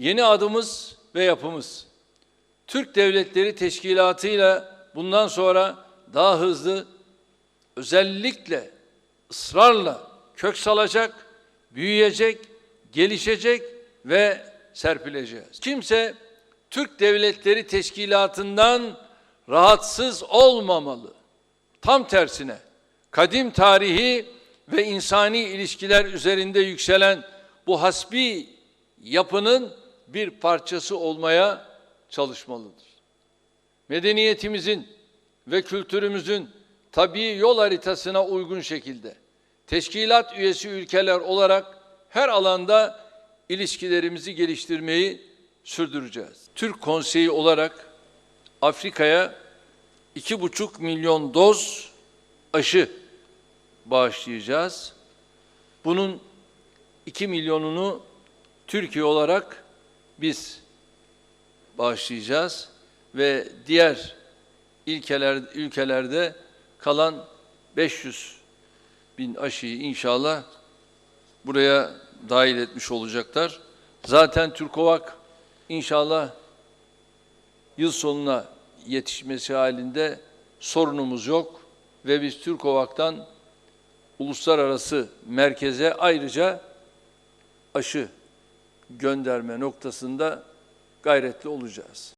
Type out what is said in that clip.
Yeni adımız ve yapımız Türk Devletleri Teşkilatı'yla bundan sonra daha hızlı özellikle ısrarla kök salacak, büyüyecek, gelişecek ve serpileceğiz. Kimse Türk Devletleri Teşkilatı'ndan rahatsız olmamalı. Tam tersine kadim tarihi ve insani ilişkiler üzerinde yükselen bu hasbi yapının bir parçası olmaya çalışmalıdır. Medeniyetimizin ve kültürümüzün tabii yol haritasına uygun şekilde teşkilat üyesi ülkeler olarak her alanda ilişkilerimizi geliştirmeyi sürdüreceğiz. Türk Konseyi olarak Afrika'ya iki buçuk milyon doz aşı bağışlayacağız. Bunun 2 milyonunu Türkiye olarak biz bağışlayacağız ve diğer ilkeler, ülkelerde kalan 500 bin aşıyı inşallah buraya dahil etmiş olacaklar. Zaten Türkovak inşallah yıl sonuna yetişmesi halinde sorunumuz yok ve biz Türkovak'tan uluslararası merkeze ayrıca aşı gönderme noktasında gayretli olacağız.